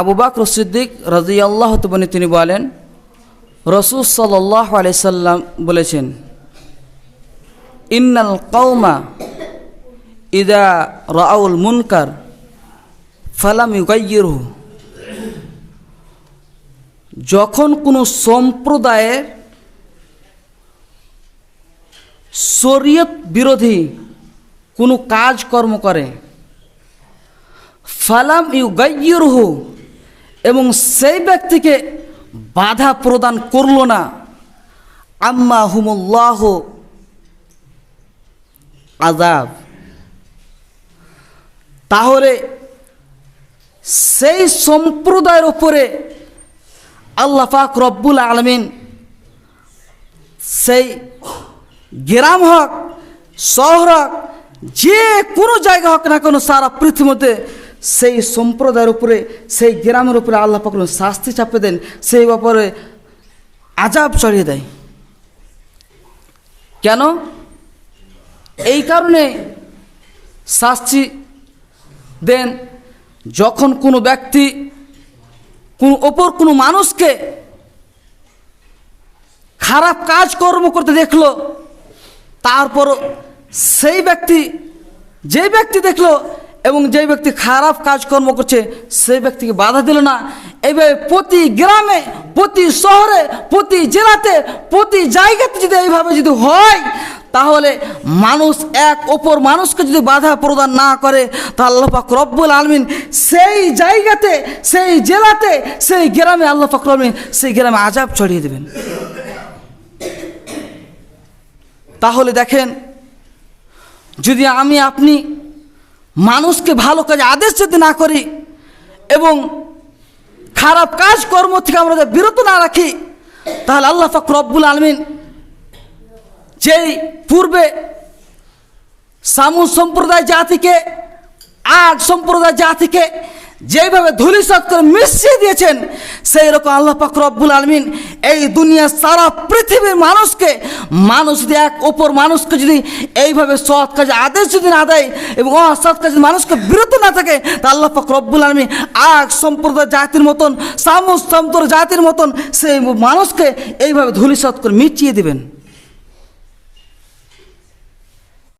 আবু বাকর সিদ্দিক রাজিয়াল্লাহ তবনি তিনি বলেন, রসুল সাল্লাহ আলাইসাল্লাম বলেছেন, ইন্নাল কৌমা ইদা রাউল মুনকার ফালাম ইউগাইয়িরহু। যখন কোনো সম্প্রদায়ের শরীয়ত বিরোধী কোনো কাজকর্ম করে, ফালাম ইউ গাইয়ুরহু এবং সেই ব্যক্তিকে বাধা প্রদান করল না। আম্মা হুমুল্লাহ আজাব তাহলে সেই সম্প্রদায়ের ওপরে আল্লাহ পাক রব্বুল আলমিন সেই গ্রাম হোক, শহর হোক, যে কোনো জায়গা হোক না কোনো সারা পৃথিবীতে সেই সম্প্রদায়ের উপরে, সেই গ্রামের উপরে আল্লাহ পাক শাস্তি চাপে দেন, সেই ব্যাপারে আজাব চড়িয়ে দেয়। কেন? এই কারণে শাস্তি দেন যখন কোনো ব্যক্তি, কোন ওপর কোনো মানুষকে খারাপ কাজ কর্ম করতে দেখল তারপর সেই ব্যক্তি, যে ব্যক্তি দেখল এবং যে ব্যক্তি খারাপ কাজকর্ম করছে সেই ব্যক্তিকে বাধা দিল না। এভাবে প্রতি গ্রামে, প্রতি শহরে, প্রতি জেলাতে, প্রতি জায়গাতে যদি এইভাবে যদি হয়, তাহলে মানুষ এক অপর মানুষকে যদি বাধা প্রদান না করে, তা আল্লাহ পাক রব্বুল আলমিন সেই জায়গাতে, সেই জেলাতে, সেই গ্রামে আল্লাহ পাক রব্বুল আলমিন সেই গ্রামে আজাব ছড়িয়ে দেবেন। তাহলে দেখেন, যদি আমি, আপনি মানুষকে ভালো কাজে আদেশ যদি না করি এবং খারাপ কাজ কর্ম থেকে আমরা বিরত না রাখি, তাহলে আল্লাহ ফাক রব্বুল আলমিন যেই পূর্বে সামু সম্প্রদায় জাতিকে আগ সম্প্রদায় জাতিকে যেভাবে ধুলিসাত করে মিশিয়ে দিয়েছেন, সেই রকম আল্লাহ পাক রব্বুল আলমিন এই দুনিয়ার সারা পৃথিবীর মানুষকে, মানুষ যদি এক অপর মানুষকে যদি এইভাবে সৎ কাজে আদেশ যদি না দেয় এবং অসৎ কাজে মানুষকে বিরত না থাকে, তা আল্লাহ পাক রব্বুল আলমিন আগ সম্প্রদায় জাতির মতন সামু সম্প্রদায় জাতির মতন সেই মানুষকে এইভাবে ধুলিসাত করে মিটিয়ে দেবেন।